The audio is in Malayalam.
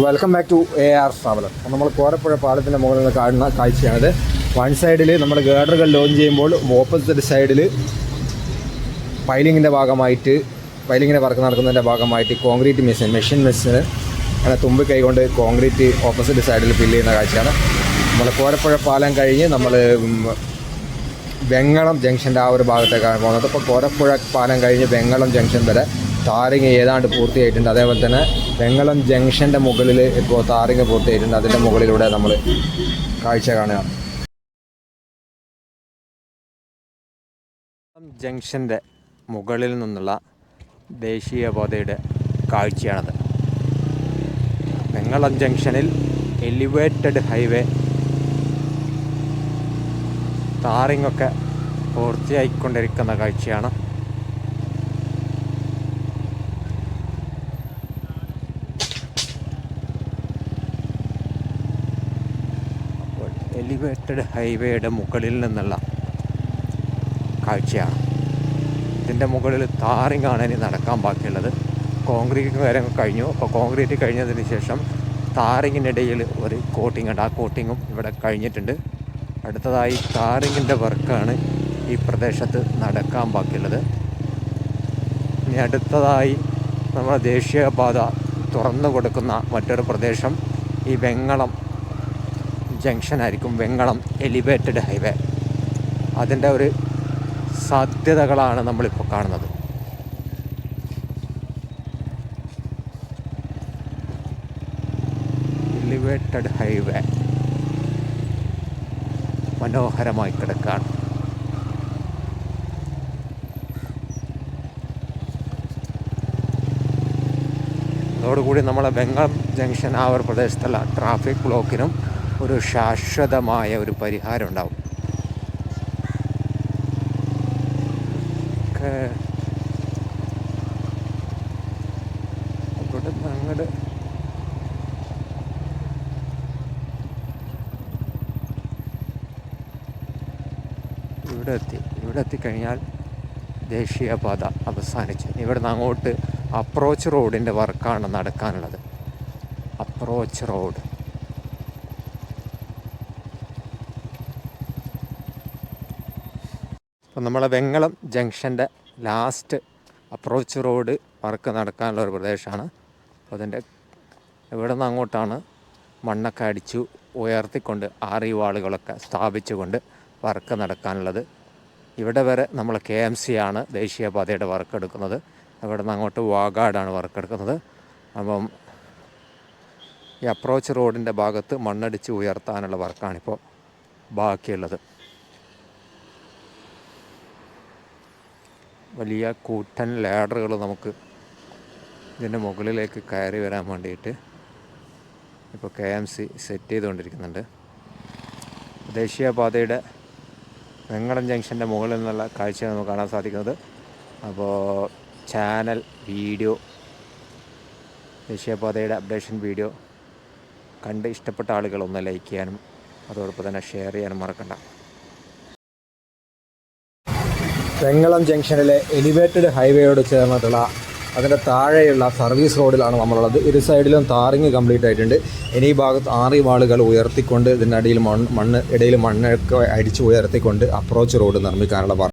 Welcome back to A R traveller നമ്മൾ കോരപ്പുഴ പാലത്തിന്റെ മുകളിൽ നിന്ന് കാണുന്ന കാഴ്ചയാണിത്. വൺ സൈഡിൽ നമ്മൾ ഗേഡറുകൾ ലോഞ്ച് ചെയ്യുമ്പോൾ ഓപ്പോസിറ്റ് സൈഡിൽ പൈലിങ്ങിന്റെ ഭാഗമായിട്ട് പൈലിങ്ങിന്റെ വർക്ക് നടക്കുന്നതിന്റെ ഭാഗമായിട്ട് കോൺക്രീറ്റ് മെഷീൻ മെഷീൻ മെഷീന് അങ്ങനെ തുമ്പ് കൈകൊണ്ട് കോൺക്രീറ്റ് ഓപ്പോസിറ്റ് സൈഡിൽ ഫില്ല് ചെയ്യുന്ന കാഴ്ചയാണ്. നമ്മൾ കോരപ്പുഴ പാലം കഴിഞ്ഞ് നമ്മൾ വെങ്ങളം ജംഗ്ഷന്റെ ആ ഒരു ഭാഗത്തേക്കാണ് പോകുന്നത്. അപ്പോൾ കോരപ്പുഴ പാലം കഴിഞ്ഞ് വെങ്ങളം ജംഗ്ഷൻ വരെ താറിങ് ഏതാണ്ട് പൂർത്തിയായിട്ടുണ്ട്. അതേപോലെ തന്നെ വെങ്ങളം ജംഗ്ഷന്റെ മുകളിൽ ഇപ്പോൾ താറിങ് പൂർത്തിയായിട്ടുണ്ട്. അതിന്റെ മുകളിലൂടെ നമ്മൾ കാഴ്ച കാണുക ജംഗ്ഷന്റെ മുകളിൽ നിന്നുള്ള ദേശീയപാതയുടെ കാഴ്ചയാണത്. വെങ്ങളം ജംഗ്ഷനിൽ എലിവേറ്റഡ് ഹൈവേ താറിങ്ങൊക്കെ പൂർത്തിയായിക്കൊണ്ടിരിക്കുന്ന കാഴ്ചയാണ് അപ്പോൾ എലിവേറ്റഡ് ഹൈവേയുടെ മുകളിൽ നിന്നുള്ള കാഴ്ചയാണ്. ഇതിന്റെ മുകളിൽ താറിങ്ങാണ് ഇനി നടക്കാൻ ബാക്കിയുള്ളത്. കോൺക്രീറ്റ് കാര്യങ്ങൾ കഴിഞ്ഞു. അപ്പോൾ കോൺക്രീറ്റ് കഴിഞ്ഞതിന് ശേഷം താറിങ്ങിനിടയിൽ ഒരു കോട്ടിംഗ് ഉണ്ട്. ആ കോട്ടിങ്ങും ഇവിടെ കഴിഞ്ഞിട്ടുണ്ട്. അടുത്തതായി താറിങ്ങിന്റെ വർക്കാണ് ഈ പ്രദേശത്ത് നടക്കാൻ ബാക്കിയുള്ളത്. ഇനി അടുത്തതായി നമ്മുടെ ദേശീയപാത തുറന്നു കൊടുക്കുന്ന മറ്റൊരു പ്രദേശം ഈ വെങ്ങളം ജംഗ്ഷനായിരിക്കും വെങ്ങളം എലിവേറ്റഡ് ഹൈവേ. അതിന്റെ ഒരു സാധ്യതകളാണ് നമ്മളിപ്പോൾ കാണുന്നത്. എലിവേറ്റഡ് ഹൈവേ മനോഹരമായി കിടക്കുകയാണ് അതോടുകൂടി നമ്മളെ ബംഗാൾ ജംഗ്ഷൻ ആ ഒരു പ്രദേശത്തുള്ള ട്രാഫിക് ബ്ലോക്കിനും ഒരു ശാശ്വതമായ ഒരു പരിഹാരം ഉണ്ടാവും. ഇവിടെ എത്തി. ഇവിടെ എത്തിക്കഴിഞ്ഞാൽ ദേശീയപാത അവസാനിച്ചു. ഇവിടെ അങ്ങോട്ട് അപ്രോച്ച് റോഡിന്റെ വർക്കാണ് നടക്കാനുള്ളത്. അപ്രോച്ച് റോഡ് അപ്പം നമ്മളെ വെങ്ങളം ജംഗ്ഷന്റെ ലാസ്റ്റ് അപ്രോച്ച് റോഡ് വർക്ക് നടക്കാനുള്ള ഒരു പ്രദേശമാണ്. അപ്പോൾ അതിന്റെ ഇവിടെ നിന്ന് അങ്ങോട്ടാണ് മണ്ണൊക്കെ അടിച്ചു ഉയർത്തിക്കൊണ്ട് ആറി വാളുകളൊക്കെ സ്ഥാപിച്ചുകൊണ്ട് വർക്ക് നടക്കാനുള്ളത്. ഇവിടെ വരെ നമ്മൾ കെ എം സി ആണ് ദേശീയപാതയുടെ വർക്ക് എടുക്കുന്നത്. ഇവിടെ നിന്ന് അങ്ങോട്ട് വാഗാടാണ് വർക്ക് എടുക്കുന്നത്. അപ്പം ഈ അപ്രോച്ച് റോഡിന്റെ ഭാഗത്ത് മണ്ണടിച്ച് ഉയർത്താനുള്ള വർക്കാണിപ്പോൾ ബാക്കിയുള്ളത്. വലിയ കൂറ്റൻ ലാഡറുകൾ നമുക്ക് ഇതിന്റെ മുകളിലേക്ക് കയറി വരാൻ വേണ്ടിയിട്ട് ഇപ്പോൾ കെ എം സി സെറ്റ് ചെയ്തുകൊണ്ടിരിക്കുന്നുണ്ട്. ദേശീയപാതയുടെ വെങ്ങളം ജംഗ്ഷന്റെ മുകളിൽ നിന്നുള്ള കാഴ്ച നമുക്ക് കാണാൻ സാധിക്കുന്നത്. അപ്പോൾ ചാനൽ വീഡിയോ ദേശീയപാതയുടെ അപ്ഡേഷൻ വീഡിയോ കണ്ട് ഇഷ്ടപ്പെട്ട ആളുകൾ ഒന്ന് ലൈക്ക് ചെയ്യാനും അതോടൊപ്പം തന്നെ ഷെയർ ചെയ്യാനും മറക്കണ്ട. വെങ്ങളം ജംഗ്ഷനിലെ എലിവേറ്റഡ് ഹൈവേയോട് ചേർന്നിട്ടുള്ള അതിന്റെ താഴെയുള്ള സർവീസ് റോഡിലാണ് നമ്മളുള്ളത്. ഇരു സൈഡിലും താറിങ് കംപ്ലീറ്റ് ആയിട്ടുണ്ട്. ഇനി ഈ ഭാഗത്ത് ആറി വാളുകൾ ഉയർത്തിക്കൊണ്ട് ഇതിന്റെ അടിയിൽ മണ്ണ് മണ്ണ് ഇടയിൽ മണ്ണൊക്കെ അടിച്ച് ഉയർത്തിക്കൊണ്ട് അപ്രോച്ച് റോഡ് നിർമ്മിക്കാനുള്ള വർക്ക്